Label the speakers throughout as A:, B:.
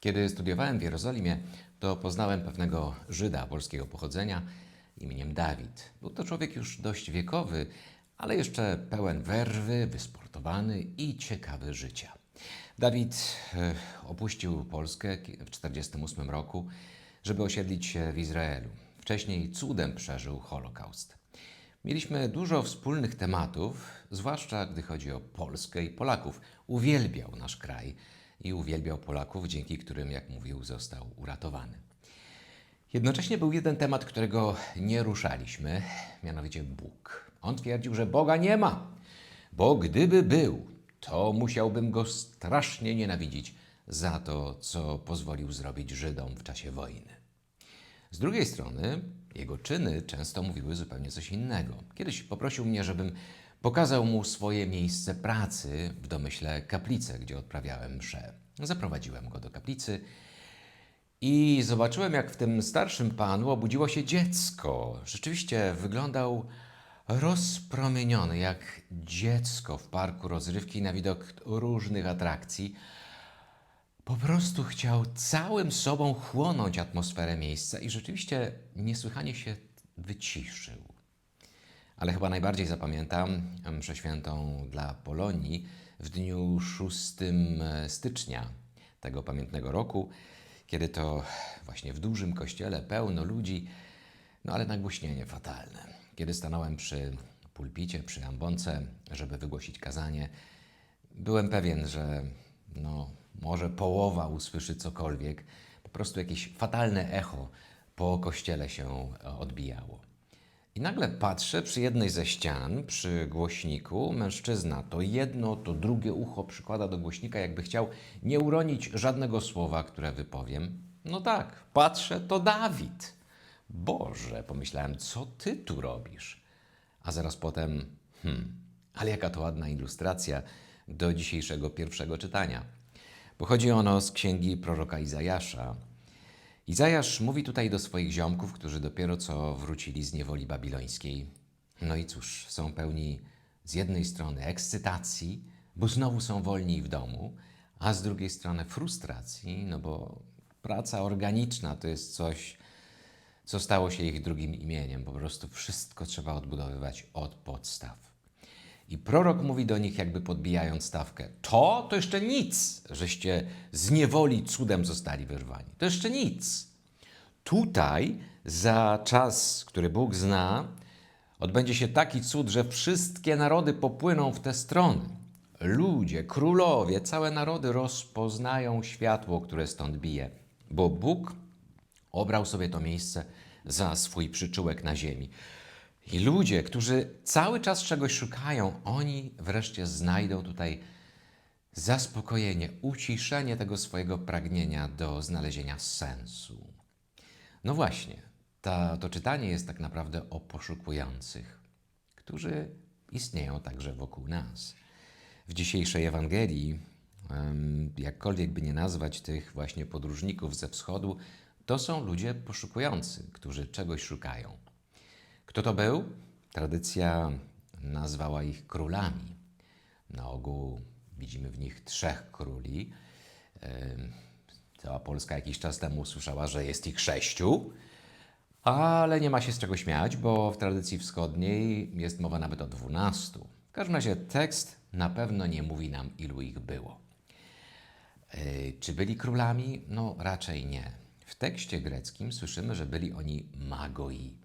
A: Kiedy studiowałem w Jerozolimie, to poznałem pewnego Żyda polskiego pochodzenia imieniem Dawid. Był to człowiek już dość wiekowy, ale jeszcze pełen werwy, wysportowany i ciekawy życia. Dawid e, opuścił Polskę w 1948 roku, żeby osiedlić się w Izraelu. Wcześniej cudem przeżył Holokaust. Mieliśmy dużo wspólnych tematów, zwłaszcza gdy chodzi o Polskę i Polaków. Uwielbiał nasz kraj i uwielbiał Polaków, dzięki którym, jak mówił, został uratowany. Jednocześnie był jeden temat, którego nie ruszaliśmy, mianowicie Bóg. On twierdził, że Boga nie ma, bo gdyby był, to musiałbym go strasznie nienawidzić za to, co pozwolił zrobić Żydom w czasie wojny. Z drugiej strony, jego czyny często mówiły zupełnie coś innego. Kiedyś poprosił mnie, żebym pokazał mu swoje miejsce pracy, w domyśle kaplicę, gdzie odprawiałem mszę. Zaprowadziłem go do kaplicy i zobaczyłem, jak w tym starszym panu obudziło się dziecko. Rzeczywiście wyglądał rozpromieniony, jak dziecko w parku rozrywki na widok różnych atrakcji. Po prostu chciał całym sobą chłonąć atmosferę miejsca i rzeczywiście niesłychanie się wyciszył. Ale chyba najbardziej zapamiętam mszę świętą dla Polonii w dniu 6 stycznia tego pamiętnego roku, kiedy to właśnie w dużym kościele pełno ludzi, no ale nagłośnienie fatalne. Kiedy stanąłem przy pulpicie, przy ambonce, żeby wygłosić kazanie, byłem pewien, że no, może połowa usłyszy cokolwiek, po prostu jakieś fatalne echo po kościele się e, odbijało. I nagle patrzę przy jednej ze ścian, przy głośniku, mężczyzna to jedno, to drugie ucho przykłada do głośnika, jakby chciał nie uronić żadnego słowa, które wypowiem. No tak, patrzę, to Dawid. Boże, pomyślałem, co ty tu robisz? A zaraz potem, hmm, ale jaka to ładna ilustracja do dzisiejszego pierwszego czytania. Pochodzi ono z księgi proroka Izajasza. Izajasz mówi tutaj do swoich ziomków, którzy dopiero co wrócili z niewoli babilońskiej. No i cóż, są pełni z jednej strony ekscytacji, bo znowu są wolni w domu, a z drugiej strony frustracji, no bo praca organiczna to jest coś, co stało się ich drugim imieniem. Po prostu wszystko trzeba odbudowywać od podstaw. I prorok mówi do nich, jakby podbijając stawkę: To, to jeszcze nic, żeście z niewoli cudem zostali wyrwani. To jeszcze nic. Tutaj, za czas, który Bóg zna, odbędzie się taki cud, że wszystkie narody popłyną w tę stronę. Ludzie, królowie, całe narody rozpoznają światło, które stąd bije, bo Bóg obrał sobie to miejsce za swój przyczółek na ziemi. I ludzie, którzy cały czas czegoś szukają, oni wreszcie znajdą tutaj zaspokojenie, uciszenie tego swojego pragnienia do znalezienia sensu. No właśnie, ta, to czytanie jest tak naprawdę o poszukujących, którzy istnieją także wokół nas. W dzisiejszej Ewangelii, jakkolwiek by nie nazwać tych właśnie podróżników ze wschodu, to są ludzie poszukujący, którzy czegoś szukają. Kto to był? Tradycja nazwała ich królami. Na ogół widzimy w nich trzech króli. Cała Polska jakiś czas temu usłyszała, że jest ich sześciu, ale nie ma się z czego śmiać, bo w tradycji wschodniej jest mowa nawet o dwunastu. W każdym razie tekst na pewno nie mówi nam, ilu ich było. Yy, Czy byli królami? No raczej nie. W tekście greckim słyszymy, że byli oni magoi,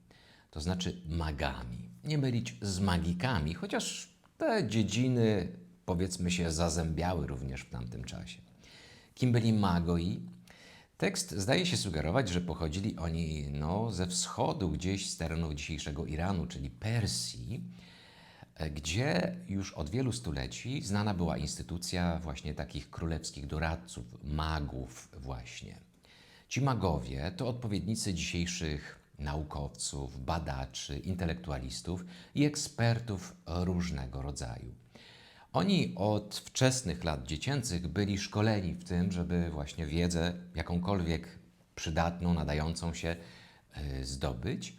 A: to znaczy magami. Nie mylić z magikami, chociaż te dziedziny, powiedzmy się, zazębiały również w tamtym czasie. Kim byli magoi? Tekst zdaje się sugerować, że pochodzili oni no, ze wschodu, gdzieś z terenów dzisiejszego Iranu, czyli Persji, e, gdzie już od wielu stuleci znana była instytucja właśnie takich królewskich doradców, magów właśnie. Ci magowie to odpowiednicy dzisiejszych naukowców, badaczy, intelektualistów i ekspertów różnego rodzaju. Oni od wczesnych lat dziecięcych byli szkoleni w tym, żeby właśnie wiedzę jakąkolwiek przydatną, nadającą się y, zdobyć,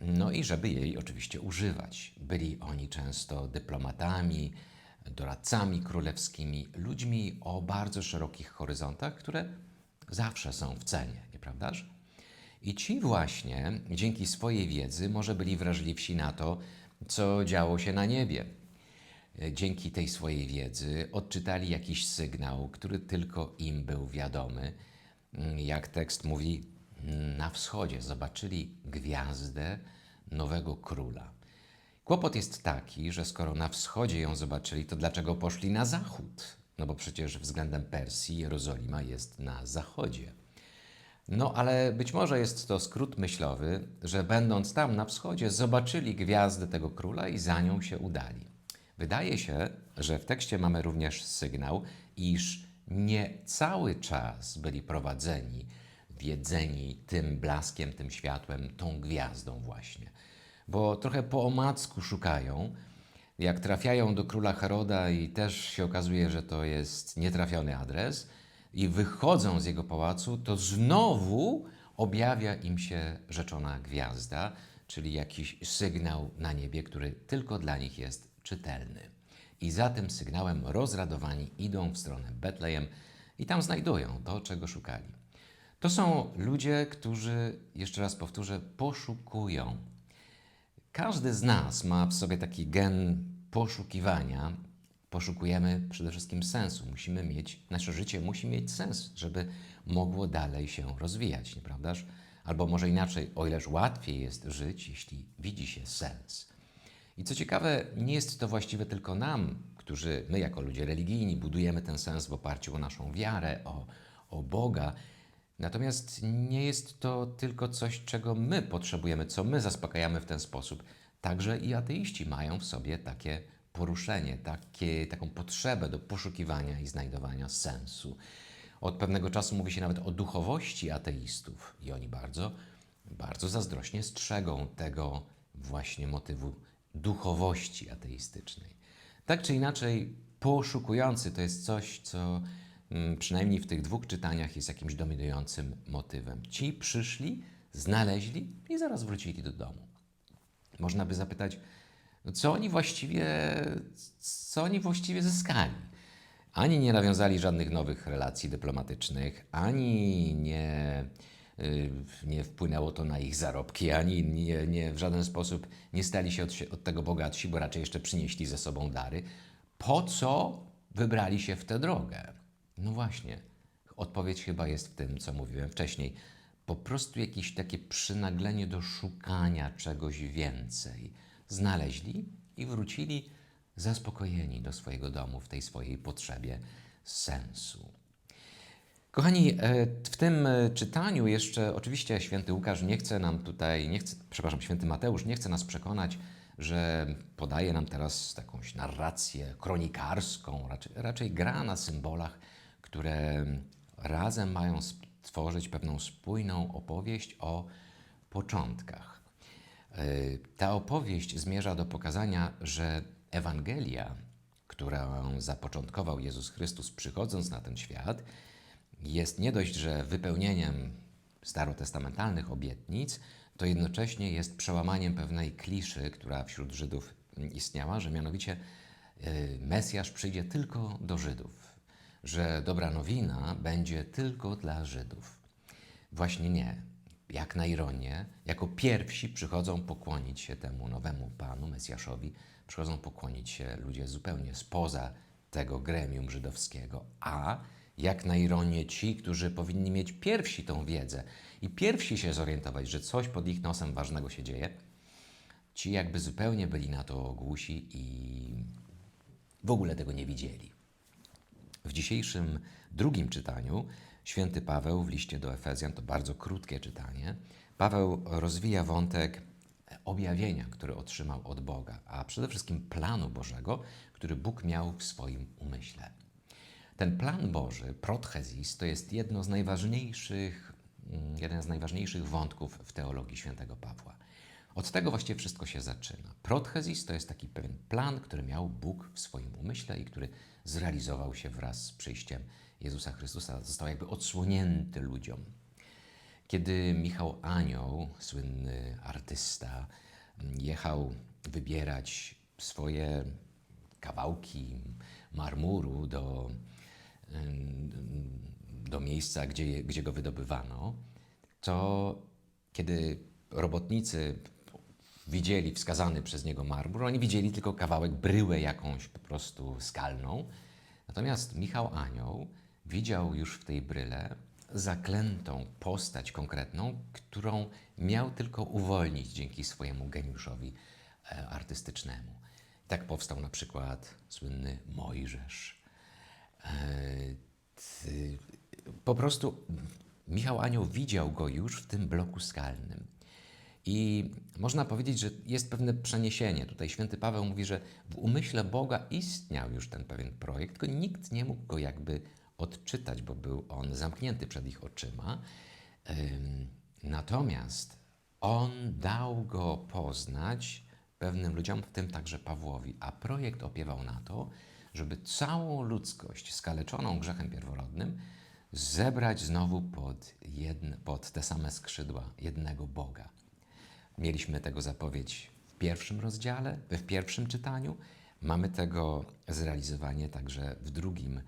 A: no i żeby jej oczywiście używać. Byli oni często dyplomatami, doradcami królewskimi, ludźmi o bardzo szerokich horyzontach, które zawsze są w cenie, nieprawdaż? I ci właśnie dzięki swojej wiedzy może byli wrażliwsi na to, co działo się na niebie. Dzięki tej swojej wiedzy odczytali jakiś sygnał, który tylko im był wiadomy. Jak tekst mówi, na wschodzie zobaczyli gwiazdę nowego króla. Kłopot jest taki, że skoro na wschodzie ją zobaczyli, to dlaczego poszli na zachód? No bo przecież względem Persji Jerozolima jest na zachodzie. No ale być może jest to skrót myślowy, że będąc tam na wschodzie, zobaczyli gwiazdę tego króla i za nią się udali. Wydaje się, że w tekście mamy również sygnał, iż nie cały czas byli prowadzeni, wiedzeni tym blaskiem, tym światłem, tą gwiazdą właśnie. Bo trochę po omacku szukają, jak trafiają do króla Heroda i też się okazuje, że to jest nietrafiony adres, i wychodzą z jego pałacu, to znowu objawia im się rzeczona gwiazda, czyli jakiś sygnał na niebie, który tylko dla nich jest czytelny. I za tym sygnałem rozradowani idą w stronę Betlejem i tam znajdują to, czego szukali. To są ludzie, którzy, jeszcze raz powtórzę, poszukują. Każdy z nas ma w sobie taki gen poszukiwania, poszukujemy przede wszystkim sensu. Musimy mieć, nasze życie musi mieć sens, żeby mogło dalej się rozwijać, nieprawdaż? Albo może inaczej, o ileż łatwiej jest żyć, jeśli widzi się sens. I co ciekawe, nie jest to właściwe tylko nam, którzy my jako ludzie religijni budujemy ten sens w oparciu o naszą wiarę, o, o Boga. Natomiast nie jest to tylko coś, czego my potrzebujemy, co my zaspokajamy w ten sposób. Także i ateiści mają w sobie takie poruszenie, takie, taką potrzebę do poszukiwania i znajdowania sensu. Od pewnego czasu mówi się nawet o duchowości ateistów i oni bardzo, bardzo zazdrośnie strzegą tego właśnie motywu duchowości ateistycznej. Tak czy inaczej, poszukujący to jest coś, co mm, przynajmniej w tych dwóch czytaniach jest jakimś dominującym motywem. Ci przyszli, znaleźli i zaraz wrócili do domu. Można by zapytać, no co oni właściwie, co oni właściwie zyskali? Ani nie nawiązali żadnych nowych relacji dyplomatycznych, ani nie, y, nie wpłynęło to na ich zarobki, ani nie, nie, w żaden sposób nie stali się od, od tego bogatsi, bo raczej jeszcze przynieśli ze sobą dary. Po co wybrali się w tę drogę? No właśnie, odpowiedź chyba jest w tym, co mówiłem wcześniej. Po prostu jakieś takie przynaglenie do szukania czegoś więcej znaleźli i wrócili zaspokojeni do swojego domu w tej swojej potrzebie sensu. Kochani, e, w tym e, czytaniu jeszcze oczywiście święty Łukasz nie chce nam tutaj, nie chce, przepraszam, święty Mateusz nie chce nas przekonać, że podaje nam teraz jakąś narrację kronikarską, raczej, raczej gra na symbolach, które razem mają stworzyć pewną spójną opowieść o początkach. E, ta opowieść zmierza do pokazania, że Ewangelia, którą zapoczątkował Jezus Chrystus przychodząc na ten świat, jest nie dość, że wypełnieniem starotestamentalnych obietnic, to jednocześnie jest przełamaniem pewnej kliszy, która wśród Żydów istniała, że mianowicie e, Mesjasz przyjdzie tylko do Żydów, że dobra nowina będzie tylko dla Żydów. Właśnie nie jak na ironię, jako pierwsi przychodzą pokłonić się temu nowemu Panu, Mesjaszowi, przychodzą pokłonić się ludzie zupełnie spoza tego gremium żydowskiego, a jak na ironię ci, którzy powinni mieć pierwsi tą wiedzę i pierwsi się zorientować, że coś pod ich nosem ważnego się dzieje, ci jakby zupełnie byli na to głusi i w ogóle tego nie widzieli. W dzisiejszym drugim czytaniu Święty Paweł w liście do Efezjan, to bardzo krótkie czytanie, Paweł rozwija wątek objawienia, który otrzymał od Boga, a przede wszystkim planu Bożego, który Bóg miał w swoim umyśle. Ten plan Boży, prothezis, to jest jedno z najważniejszych, mm, jeden z najważniejszych wątków w teologii świętego Pawła. Od tego właściwie wszystko się zaczyna. Prothezis to jest taki pewien plan, który miał Bóg w swoim umyśle i który zrealizował się wraz z przyjściem Jezusa Chrystusa został jakby odsłonięty ludziom. Kiedy Michał Anioł, słynny artysta, jechał wybierać swoje kawałki marmuru do, do miejsca, gdzie, gdzie go wydobywano, to kiedy robotnicy widzieli wskazany przez niego marmur, oni widzieli tylko kawałek, bryłę jakąś po prostu skalną. Natomiast Michał Anioł widział już w tej bryle zaklętą postać konkretną, którą miał tylko uwolnić dzięki swojemu geniuszowi e, artystycznemu. Tak powstał na przykład słynny Mojżesz. E, Po prostu Michał Anioł widział go już w tym bloku skalnym. I można powiedzieć, że jest pewne przeniesienie. Tutaj święty Paweł mówi, że w umyśle Boga istniał już ten pewien projekt, tylko nikt nie mógł go jakby odczytać, bo był on zamknięty przed ich oczyma. Ym, Natomiast on dał go poznać pewnym ludziom, w tym także Pawłowi, a projekt opiewał na to, żeby całą ludzkość skaleczoną grzechem pierworodnym zebrać znowu pod, jedne, pod te same skrzydła jednego Boga. Mieliśmy tego zapowiedź w pierwszym rozdziale, w pierwszym czytaniu. Mamy tego zrealizowanie także w drugim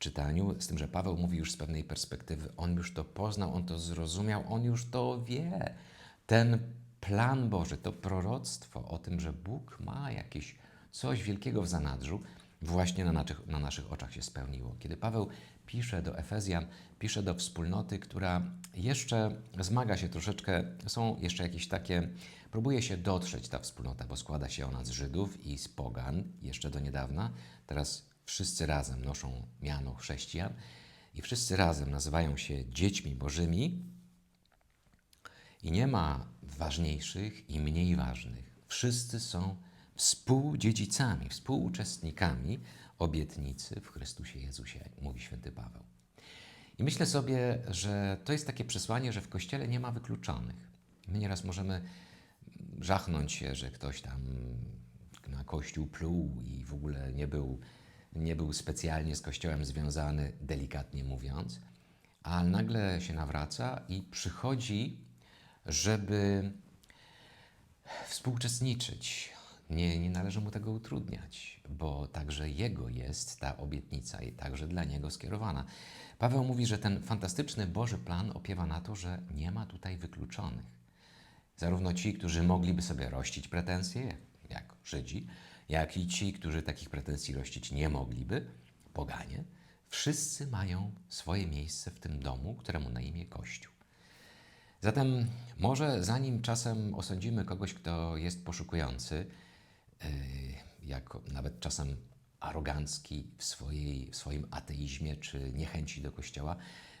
A: czytaniu, z tym, że Paweł mówi już z pewnej perspektywy, on już to poznał, on to zrozumiał, on już to wie. Ten plan Boży, to proroctwo o tym, że Bóg ma jakieś coś wielkiego w zanadrzu, właśnie na naszych, na naszych oczach się spełniło. Kiedy Paweł pisze do Efezjan, pisze do wspólnoty, która jeszcze zmaga się troszeczkę, są jeszcze jakieś takie, próbuje się dotrzeć ta wspólnota, bo składa się ona z Żydów i z Pogan, jeszcze do niedawna. Teraz wszyscy razem noszą miano chrześcijan i wszyscy razem nazywają się dziećmi bożymi, i nie ma ważniejszych i mniej ważnych. Wszyscy są współdziedzicami, współuczestnikami obietnicy w Chrystusie Jezusie, mówi święty Paweł. I myślę sobie, że to jest takie przesłanie, że w Kościele nie ma wykluczonych. My nieraz możemy żachnąć się, że ktoś tam na Kościół pluł i w ogóle nie był, nie był specjalnie z Kościołem związany, delikatnie mówiąc, a nagle się nawraca i przychodzi, żeby współuczestniczyć. Nie, nie należy mu tego utrudniać, bo także jego jest ta obietnica i także dla niego skierowana. Paweł mówi, że ten fantastyczny Boży plan opiewa na to, że nie ma tutaj wykluczonych. Zarówno ci, którzy mogliby sobie rościć pretensje, jak Żydzi, jak i ci, którzy takich pretensji rościć nie mogliby, poganie, wszyscy mają swoje miejsce w tym domu, któremu na imię Kościół. Zatem może zanim czasem osądzimy kogoś, kto jest poszukujący, yy, jako nawet czasem arogancki w, swojej, w swoim ateizmie czy niechęci do Kościoła,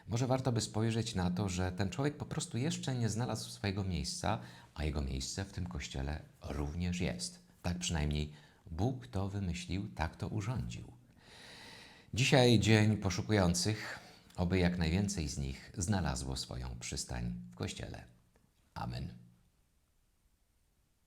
A: może warto by spojrzeć na to, że ten człowiek po prostu jeszcze nie znalazł swojego miejsca, a jego miejsce w tym Kościele również jest. Tak przynajmniej Bóg to wymyślił, tak to urządził. Dzisiaj dzień poszukujących, oby jak najwięcej z nich znalazło swoją przystań w Kościele. Amen.